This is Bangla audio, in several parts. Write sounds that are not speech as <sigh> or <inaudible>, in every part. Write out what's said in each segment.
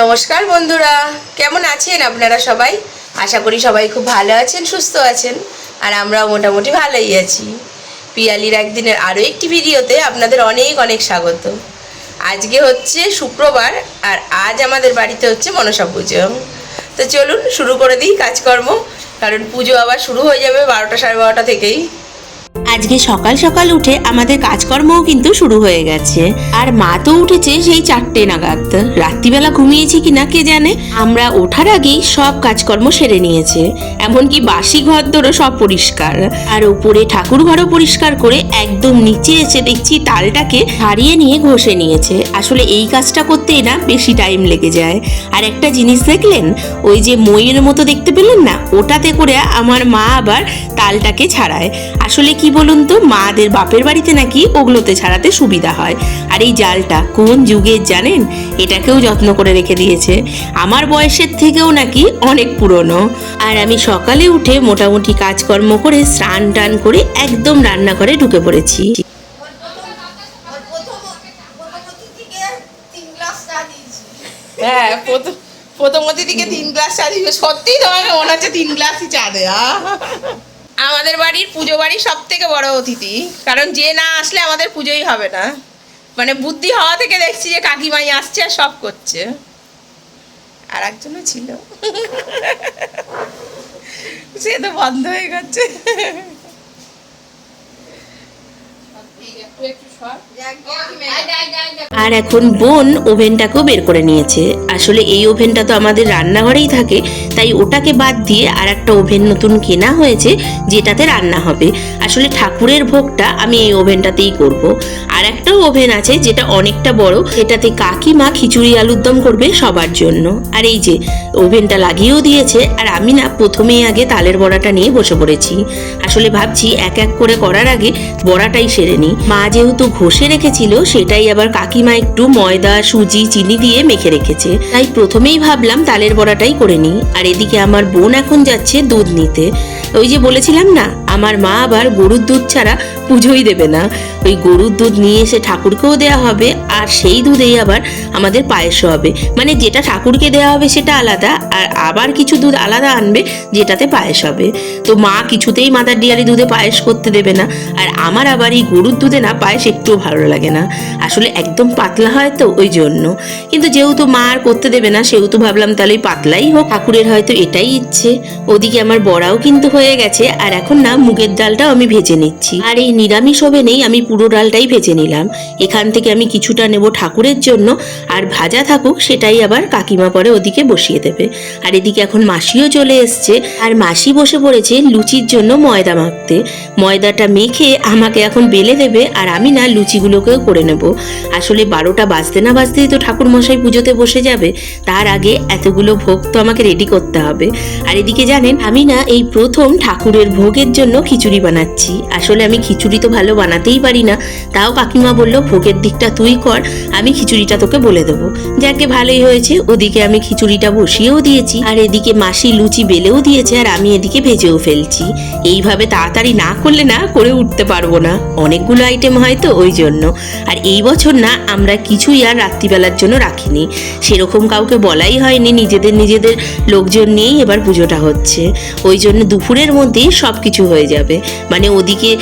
নমস্কার বন্ধুরা, কেমন আছেন আপনারা সবাই? আশা করি সবাই খুব ভালো আছেন, সুস্থ আছেন, আর আমরাও মোটামুটি ভালোই আছি। পিয়ালির একদিনের আরও একটি ভিডিওতে আপনাদের অনেক অনেক স্বাগত। আজকে হচ্ছে শুক্রবার, আর আজ আমাদের বাড়িতে হচ্ছে মনসা পুজো। তো চলুন শুরু করে দিই কাজকর্ম, কারণ পুজো আবার শুরু হয়ে যাবে বারোটা সাড়ে বারোটা থেকেই। আজকে সকাল সকাল উঠে আমাদের কাজকর্মও কিন্তু শুরু হয়ে গেছে। আর মা তো উঠেছে সেই চারটে নাগাদ। রাত্রিবেলা ঘুমিয়েছি কিনা কে জানে? আমরা ওঠার আগেই সব কাজকর্ম সেরে নিয়েছে। এমনকি বাসি ঘর দরও সব পরিষ্কার। আর উপরে ঠাকুর ঘরও পরিষ্কার করে একদম নিচে এসে দেখছি তালটাকে হারিয়ে নিয়ে ঘষে নিয়েছে। আসলে এই কাজটা করতেই না বেশি টাইম লেগে যায়। আর একটা জিনিস দেখলেন? ওই যে মইয়ের মতো দেখতে পেলেন না? ওটাতে করে আমার মা আবার তালটাকে ছাড়ায় আসলে কি বলুন তো, মাদের বাপের বাড়িতে নাকি ওগুলোতে ছাড়াতে সুবিধা হয়? আর এই জালটা কোন যুগের জানেন? এটাকেও যত্ন করে রেখে দিয়েছে। আমার বয়সের থেকেও নাকি অনেক পুরনো। আর আমি সকালে উঠে মোটামুটি কাজকর্ম করে স্নান টান করে একদম রান্নাঘরে ঢুকে পড়েছি। হ্যাঁ প্রথম দিকে তিন গ্লাস চা দিবে। সত্যিই তোমাকে মনে হচ্ছে তিন গ্লাসই চা দেয়া। আমাদের বাড়ির পুজো বাড়ি সব থেকে বড় অতিথি। কারণ যে না আসলে আমাদের পুজোই হবে না। মানে বুদ্ধি হওয়া থেকে দেখছি যে কাকিমাই আসছে আর সব করছে। আর একজনও ছিল। সে তো বন্ধ হয়ে গেছে। আর এখন বোন ওভেনটাকেও বের করে নিয়েছে। আসলে এই ওভেনটা তো আমাদের রান্নাঘরেই থাকে, তাই ওটাকে বাদ দিয়ে আর একটা ওভেন নতুন কেনা হয়েছে, যেটাতে রান্না হবে। আসলে ঠাকুরের ভোগটা আমি এই ওভেনটাতেই করব। আর একটা ওভেন আছে যেটা অনেকটা বড় এটাতে কাকিমা খিচুড়ি আলুর দম করবে সবার জন্য। আর এই যে, ওভেনটা লাগিয়েও দিয়েছে, আর আমি না প্রথমেই আগে তালের বড়াটা নিয়ে বসে পড়েছি। আসলে ভাবছি এক এক করে করার আগে বড়াটাই সেরে নিই। মা যেহেতু ঘষে রেখেছিল, সেটাই আবার কাকিমা একটু ময়দা, সুজি, চিনি দিয়ে মেখে রেখেছে। তাই প্রথমেই ভাবলাম তালের বড়াটাই করে নিই। আর এদিকে আমার বোন এখন যাচ্ছে দুধ নিতে। ওই যে বলেছিলাম না, আমার মা আবার গরুর দুধ ছাড়া পুজোই দেবে না। ওই গরুর দুধ নিয়ে এসে ঠাকুরকেও দেওয়া হবে, আর সেই দুধেই আবার আমাদের পায়েসও হবে। মানে যেটা ঠাকুরকে দেওয়া হবে সেটা আলাদা, আর আবার কিছু দুধ আলাদা আনবে যেটাতে পায়েস হবে। তো মা কিছুতেই মাদার ডিয়ারি দুধে পায়েস করতে দেবে না, আর আমার আবার এই গরুর দুধে না পায়েস একটুও ভালো লাগে না। আসলে একদম পাতলা হয় তো ওই জন্য। কিন্তু যেহেতু মা আর করতে দেবে না, সেহেতু ভাবলাম তাহলে পাতলাই হোক। ঠাকুরের হয়তো এটাই ইচ্ছে। ওদিকে আমার বড়াও কিন্তু হয়ে গেছে, আর এখন না মুগের ডালটাও আমি ভেজে নিচ্ছি। আর এই নিরামিষ ওভেনেই আমি পুরো ডালটাই ভেজে নিলাম। এখান থেকে আমি কিছুটা নেব ঠাকুরের জন্য, আর ভাজা থাকুক সেটাই আবার কাকিমা পরে ওদিকে বসিয়ে দেবে। আর এদিকে এখন মাসিও চলে এসছে, আর মাসি বসে পড়েছে লুচির জন্য ময়দা মাখতে। ময়দাটা মেখে আমাকে এখন বেলে দেবে, আর আমি না লুচিগুলোকেও করে নেব। আসলে বারোটা বাজতে না বাজতেই তো ঠাকুর মশাই পুজোতে বসে যাবে, তার আগে এতগুলো ভোগ তো আমাকে রেডি করতে হবে। আর এদিকে জানেন, আমি না এই প্রথম ঠাকুরের ভোগের জন্য খিচুড়ি বানাচ্ছি। আসলে আমি খিচুড়ি তো ভালো বানাতেই পারি না। তাও কাকিমা বলল, ভোগের দিকটা তুই কর, আমি খিচুড়িটা তোকে বলে দেবো। যাকে ভালোই হয়েছে, ওদিকে আমি খিচুড়িটা বসিয়েও দিয়েছি, আর এদিকে মাসি লুচি বেলেও দিয়েছে, আর আমি এদিকে ভেজেও ফেলছি। এইভাবে তাড়াতাড়ি না করলে না করে উঠতে পারব না। অনেকগুলো আইটেম হয় তো, ওই জন্য। আর এই বছর না, আমরা কিছুই আর রাত্রিবেলার জন্য রাখিনি। সেরকম কাউকে বলাই হয়নি, নিজেদের নিজেদের লোকজন নিয়েই এবার পুজোটা হচ্ছে। ওই জন্য দুপুরের মধ্যেই সব কিছু হয়ে যাবে। মানে ওদিকে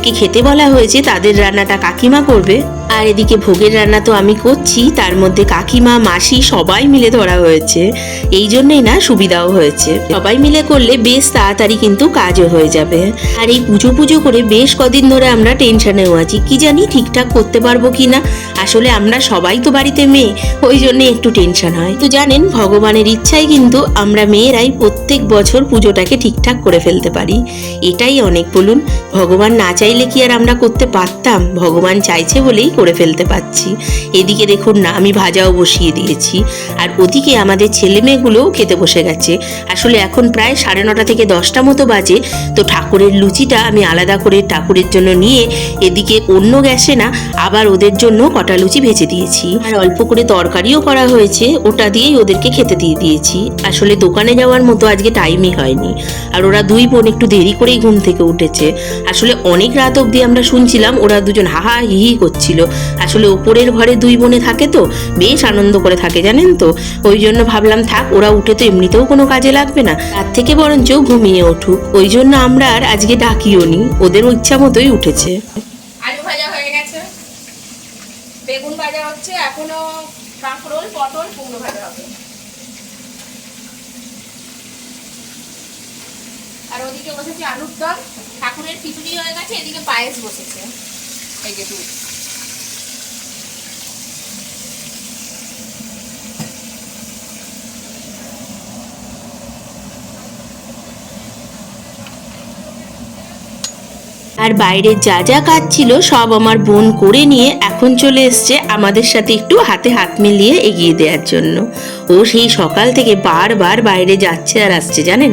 যাদেরকে খেতে বলা হয়েছে, তাদের রান্নাটা কাকিমা করবে। আর এদিকে ভোগের রান্না তো আমি করছি, তার মধ্যে কাকিমা, মাসি সবাই মিলে ধরা হয়েছে। এই জন্যই না সুবিধাও হয়েছে। সবাই মিলে করলে বেশ তাড়াতাড়ি কিন্তু কাজও হয়ে যাবে। আর এই পুজো পুজো করে বেশ কদিন ধরে আমরা টেনশনেও আছি, কি জানি ঠিকঠাক করতে পারব কি না আসলে আমরা সবাই তো বাড়িতে মেয়ে, ওই জন্যে একটু টেনশন হয়। তো জানেন, ভগবানের ইচ্ছাই কিন্তু আমরা মেয়েরাই প্রত্যেক বছর পুজোটাকে ঠিকঠাক করে ফেলতে পারি। এটাই অনেক বলুন, ভগবান না চাইলে কি আর আমরা করতে পারতাম? ভগবান চাইছে বলেই করে ফেলতে পারছি। এদিকে দেখুন না, আমি ভাজাও বসিয়ে দিয়েছি। আর ওদিকে আমাদের ছেলে মেয়েগুলোও খেতে বসে গেছে। আসলে এখন প্রায় সাড়ে নটা থেকে দশটা মতো বাজে। তো ঠাকুরের লুচিটা আমি আলাদা করে ঠাকুরের জন্য নিয়ে এদিকে অন্য গ্যাসে না, আবার ওদের জন্য কটা লুচি ভেজে দিয়েছি। আর অল্প করে তরকারিও করা হয়েছে, ওটা দিয়েই ওদেরকে খেতে দিয়ে দিয়েছি। আসলে দোকানে যাওয়ার মতো আজকে টাইমই হয়নি। আর ওরা দুই বোন একটু দেরি করেই ঘুম থেকে উঠেছে। আসলে অনেক রাত অবধি আমরা শুনছিলাম, ওরা দুজন হাহা হিহি করছিল। আসলে ওপরের ঘরে দুই বোনে থাকে তো, বেশ আনন্দ করে থাকে, জানেন তো? ওই জন্য ভাবলাম, থাক, ওরা উঠে তো এমনিতেও কোনো কাজে লাগবে না। তার থেকে বরঞ্চ ঘুমিয়ে উঠুক। ওই জন্য আমরা আর আজকে ডাকিও নি ওদের ইচ্ছা মতোই উঠেছে। আলু ভাজা হয়ে গেছে। বেগুন ভাজা হচ্ছে, এখনও কাঁকরোল, পটল ভাজা হবে। আর ওদিকে বসেছে আলুর দম। ঠাকুরের খিচুড়ি হয়ে গেছে, এদিকে পায়েস বসেছে। এই যে দুধ। আর বাইরে যা যা কাজ ছিল, সব আমার বোন করে নিয়ে এখন চলে এসছে আমাদের সাথে একটু হাতে হাত মিলিয়ে এগিয়ে দেওয়ার জন্য। ও সেই সকাল থেকে বারবার বাইরে যাচ্ছে আর আসছে, জানেন?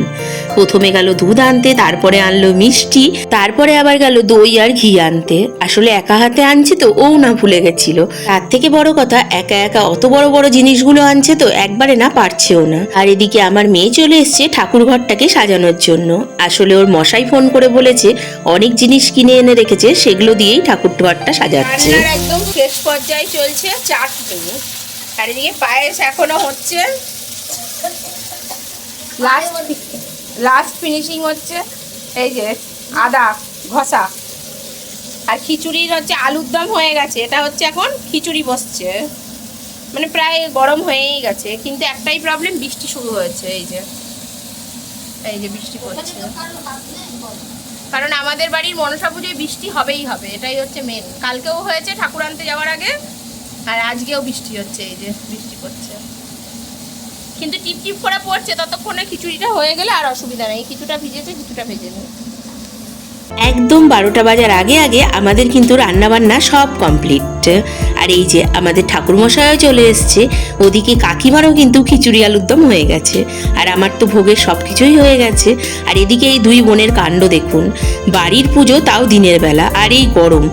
প্রথমে গেল দুধ আনতে, তারপরে আনলো মিষ্টি, তারপরে আবার গেল দই আর ঘি আনতে। আসলে একা হাতে আনছে তো, ও না ভুলে গেছিল। তার থেকে বড় কথা, একা একা অত বড় বড় জিনিসগুলো আনছে তো, একবারে না পারছেও না। আর এদিকে আমার মেয়ে চলে এসছে ঠাকুর ঘরটাকে সাজানোর জন্য। আসলে ওর মশাই ফোন করে বলেছে, অনেক জিনিস কিনে এনে রেখেছে, সেগুলো দিয়েই ঠাকুর ঘরটা সাজাচ্ছে। একদম শেষ পর্যায়ে চলছে চাটনি আর এদিকে পায়েস এখনও হচ্ছে। লাস্ট লাস্ট ফিনিশিং হচ্ছে এই যে আদা ঘষা। আর খিচুড়ির হচ্ছে আলুর দম হয়ে গেছে এটা হচ্ছে এখন খিচুড়ি বসছে। মানে প্রায় গরম হয়েই গেছে কিন্তু একটাই প্রবলেম বৃষ্টি শুরু হয়েছে এই যে। এই যে বৃষ্টি পড়ছে। কারণ আমাদের বাড়ির মনসা পুজোয় বৃষ্টি হবেই হবে এটাই হচ্ছে মেন কালকেও হয়েছে ঠাকুর আনতে যাওয়ার আগে আর আজকেও বৃষ্টি হচ্ছে এই যে বৃষ্টি পড়ছে। কিন্তু টিপ টিপ করে পড়ছে ততক্ষণে খিচুড়িটা হয়ে গেলে আর অসুবিধা নেই। কিছুটা ভিজেছে কিছুটা ভেজেনি একদম বারোটা বাজার আগে আগে আমাদের কিন্তু রান্নাবান্না সব কমপ্লিট। আর এই যে আমাদের ঠাকুরমশাইও চলে এসছে ওদিকে কাকিমারও কিন্তু খিচুড়ি আলুর দম হয়ে গেছে। আর আমার তো ভোগের সব কিছুই হয়ে গেছে। আর এদিকে এই দুই বোনের কাণ্ড দেখুন বাড়ির পুজো তাও দিনের বেলা আর এই গরম।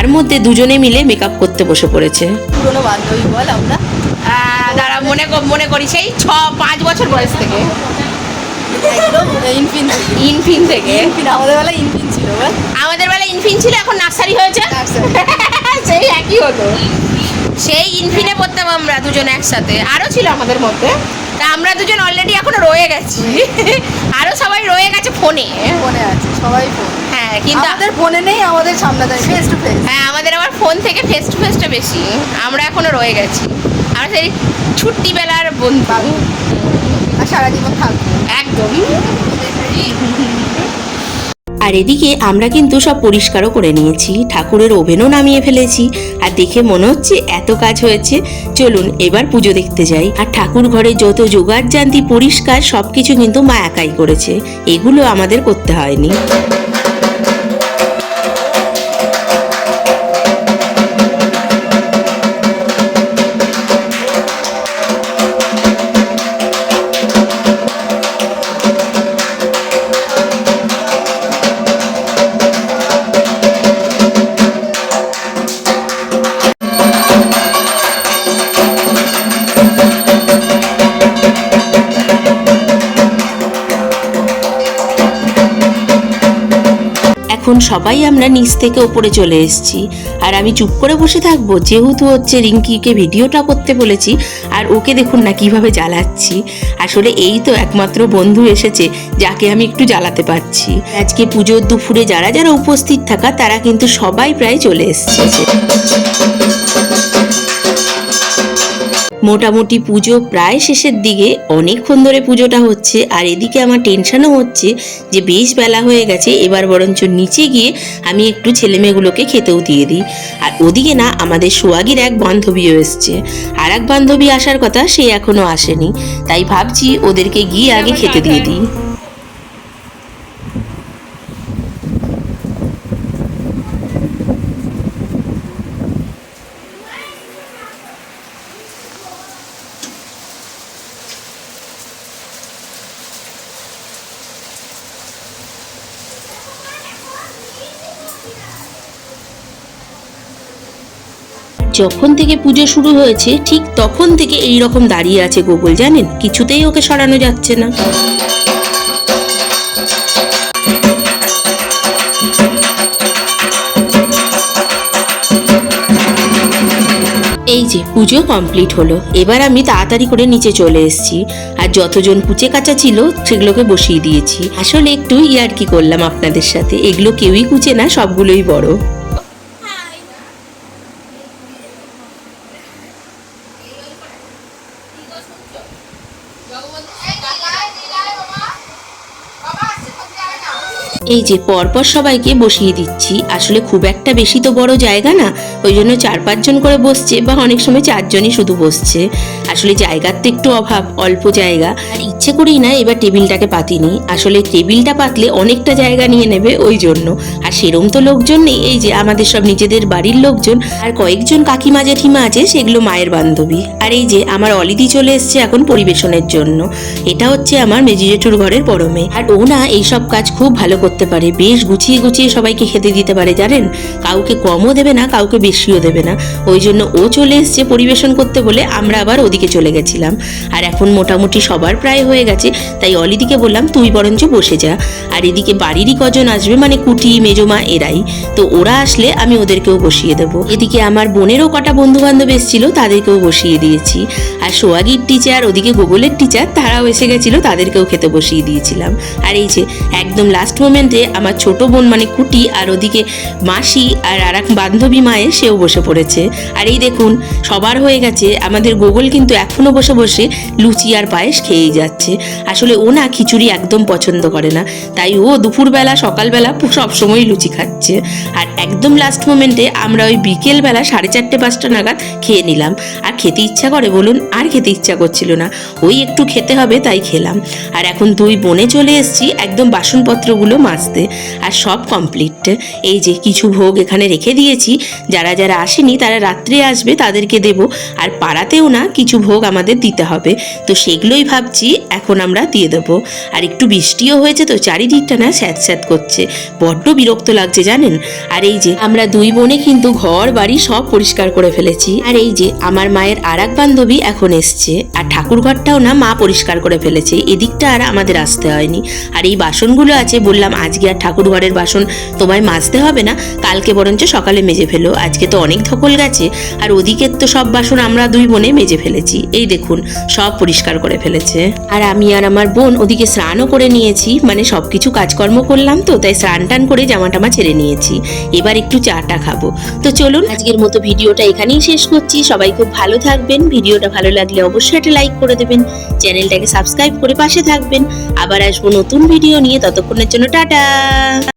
তার মধ্যে দুজনে মিলে মেকআপ করতে বসে পড়েছে। পুরোনো বান্ধবী বল আমরা। দাঁড়া মনে মনে করি সেই ছ পাঁচ বছর বয়স থেকে। একদম ইনফিন ইনফিন থেকে। ইনফিন আমাদের বেলা ইনফিন ছিল বল। আমাদের বেলা ইনফিন ছিল এখন নার্সারি হয়েছে। <laughs> সেই একই হতো। সেই ইনফিনে পড়তাম আমরা দুজন একসাথে। আরও ছিল আমাদের মধ্যে। তা আমরা দুজন অলরেডি এখন রয়ে গেছি। আরও সবাই রয়ে গেছে ফোনে। ফোনে আছে সবাই ফোন। হ্যাঁ কিন্তু আমাদের ফোনে নেই আমাদের সামনে দেয় ফেস টু ফেস হ্যাঁ আমাদের আবার ফোন থেকে ফেস টু ফেসটা বেশি। আমরা এখনও রয়ে গেছি। আমরা সেই ছুটি বেলার বন্ধু আর সারা জীবন থাকব একদম আর এদিকে আমরা কিন্তু সব পরিষ্কারও করে নিয়েছি, ঠাকুরের ওভেনও নামিয়ে ফেলেছি, আর দেখে মনে হচ্ছে এত কাজ হয়েছে। চলুন এবার পুজো দেখতে যাই। আর ঠাকুর ঘরে যত যোগাড় জান্তি পরিষ্কার সব কিছু কিন্তু মা একাই করেছে। এগুলো আমাদের করতে হয়নি। সবাই আমরা নিচ থেকে ওপরে চলে এসেছি। আর আমি চুপ করে বসে থাকব, যেহেতু হচ্ছে রিঙ্কিকে ভিডিওটা করতে বলেছি, আর ওকে দেখুন না কীভাবে জ্বালাচ্ছি। আসলে এই তো একমাত্র বন্ধু এসেছে, যাকে আমি একটু জ্বালাতে পারছি। আজকে পুজোর দুপুরে যারা যারা উপস্থিত থাকা, তারা কিন্তু সবাই প্রায় চলে এসেছে। মোটামুটি পুজো প্রায় শেষের দিকে, অনেকক্ষণ ধরে পুজোটা হচ্ছে, আর এদিকে আমার টেনশানও হচ্ছে যে বেশ বেলা হয়ে গেছে, এবার বরঞ্চ নিচে গিয়ে আমি একটু ছেলেমেয়েগুলোকে খেতেও দিয়ে দিই। আর ওদিকে না, আমাদের সোয়াগির এক বান্ধবীও এসছে। আর এক বান্ধবী আসার কথা সে এখনও আসেনি, তাই ভাবছি ওদেরকে গিয়ে আগে খেতে দিয়ে দিই। যখন থেকে পুজো শুরু হয়েছে, ঠিক তখন থেকে এই রকম দাঁড়িয়ে আছে গোগল, জানেন? কিছুতেই ওকে সরানো যাচ্ছে না। এই যে, পুজো কমপ্লিট হলো। এবার আমি তাড়াতাড়ি করে নিচে চলে এসেছি। আর যতজন কুচে কাঁচা ছিল, সেগুলোকে বসিয়ে দিয়েছি। আসলে একটু ইয়ার্কি করলাম আপনাদের সাথে। এগুলো কেউই কুচে না, সবগুলোই বড়। এই যে পরপর সবাইকে বসিয়ে দিচ্ছি, আসলে খুব একটা বেশি তো বড় জায়গা না, ওই জন্য চার পাঁচজন করে বসছে বা অনেক সময় চারজনই শুধু বসছে। আসলে জায়গার তো একটু অভাব, অল্প জায়গা। ইচ্ছে করেই না এবার টেবিলটাকে পাতিনি আসলে টেবিলটা পাতলে অনেকটা জায়গা নিয়ে নেবে ওই জন্য। আর সেরম তো লোকজন নেই, এই যে আমাদের সব নিজেদের বাড়ির লোকজন। আর কয়েকজন কাকিমা, জেঠিমা আছে, সেগুলো মায়ের বান্ধবী। আর এই যে আমার অলিদি চলে এসছে এখন পরিবেশনের জন্য। এটা হচ্ছে আমার মেজি জেঠুর ঘরের মেয়ে আর ও না এইসব কাজ খুব ভালো করতে পারে, বেশ গুছিয়ে গুছিয়ে সবাইকে খেতে দিতে পারে, জানেন? কাউকে কমও দেবে না, কাউকে বেশিও দেবে না। ওই জন্য ও চলে এসছে পরিবেশন করতে বলে আমরা আবার ওদিকে চলে গেছিলাম। আর এখন মোটামুটি সবার প্রায় হয়ে গেছে, তাই অলিদিকে বললাম, তুই বরঞ্চ বসে যা। আর এদিকে বাড়িরই কজন আসবে মানে কুটি, মেজমা, এরাই। তো ওরা আসলে আমি ওদেরকেও বসিয়ে দেবো। এদিকে আমার বোনেরও কটা বন্ধু বান্ধব এসেছিল, তাদেরকেও বসিয়ে দিয়েছি। আর সোয়াগির টিচার ওদিকে গুগলের টিচার তারাও এসে গেছিল, তাদেরকেও খেতে বসিয়ে দিয়েছিলাম। আর এই যে, একদম লাস্ট মোমেন্টে আমার ছোট বোন মানে কুটি আর ওদিকে মাসি আর আর এক বান্ধবী মায়ের সেও বসে পড়েছে। আর এই দেখুন, সবার হয়ে গেছে, আমাদের গোগল কিন্তু এখনও বসে বসে লুচি আর পায়েস খেয়েই যাচ্ছে। আসলে ও না খিচুড়ি একদম পছন্দ করে না, তাই ও দুপুরবেলা, সকালবেলা সবসময় লুচি খাচ্ছে। আর একদম লাস্ট মোমেন্টে আমরা ওই বিকেলবেলা সাড়ে চারটে, পাঁচটা নাগাদ খেয়ে নিলাম। আর খেতে ইচ্ছা করে, বলুন, আর খেতে ইচ্ছা করছিল না। ওই একটু খেতে হবে, তাই খেলাম। আর এখন দুই বনে চলে এসেছি, একদম বাসনপত্রগুলো মাজতে আর সব কমপ্লিট এই যে কিছু ভোগ এখানে রেখে দিয়েছি। যারা যারা আসেনি, তারা রাত্রে আসবে, তাদেরকে দেব। আর পাড়াতেও না কিছু ভোগ আমাদের দিতে হবে। তো সেগুলোই ভাবছি এখন আমরা দিয়ে দেবো। আর একটু বৃষ্টিও হয়েছে তো চারিদিকটা না স্যাঁত স্যাঁত করছে। বড্ড বিরক্ত লাগছে জানেন? আর এই যে আমরা দুই বোনে কিন্তু ঘর, বাড়ি সব পরিষ্কার করে ফেলেছি। আর এই যে আমার মায়ের আর এক বান্ধবী এখন এসছে। আর ঠাকুর ঘরটাও না মা পরিষ্কার করে ফেলেছে। এদিকটা আর আমাদের আসতে হয়নি। আর এই বাসনগুলো আছে, বললাম আজকে আর ঠাকুর ঘরের বাসন তোমায় মাজতে হবে না, কালকে বরঞ্চ সকালে মেজে ফেলো। আজকে তো অনেক ধকল গেছে, আর ওদিকের তো সব বাসন আমরা দুই বোনে মেজে ফেলেছি। এই দেখুন, সব পরিষ্কার করে ফেলেছে। আর আমি আর আমার বোন ওদিকে স্নানও করে নিয়েছি মানে সব কিছু কাজকর্ম করলাম তো, তাই স্নান টান করে জামা টামা ছেড়ে নিয়েছি। এবার একটু চাটা খাব। তো চলুন, আজকের মতো ভিডিওটা এখানেই শেষ করছি। সবাই খুব ভালো থাকবেন। ভিডিওটা ভালো লাগলে অবশ্যই একটা লাইক করে দেবেন। চ্যানেলটাকে সাবস্ক্রাইব করে পাশে থাকবেন। আবার আসব নতুন ভিডিও নিয়ে, ততক্ষণের জন্য টাটা!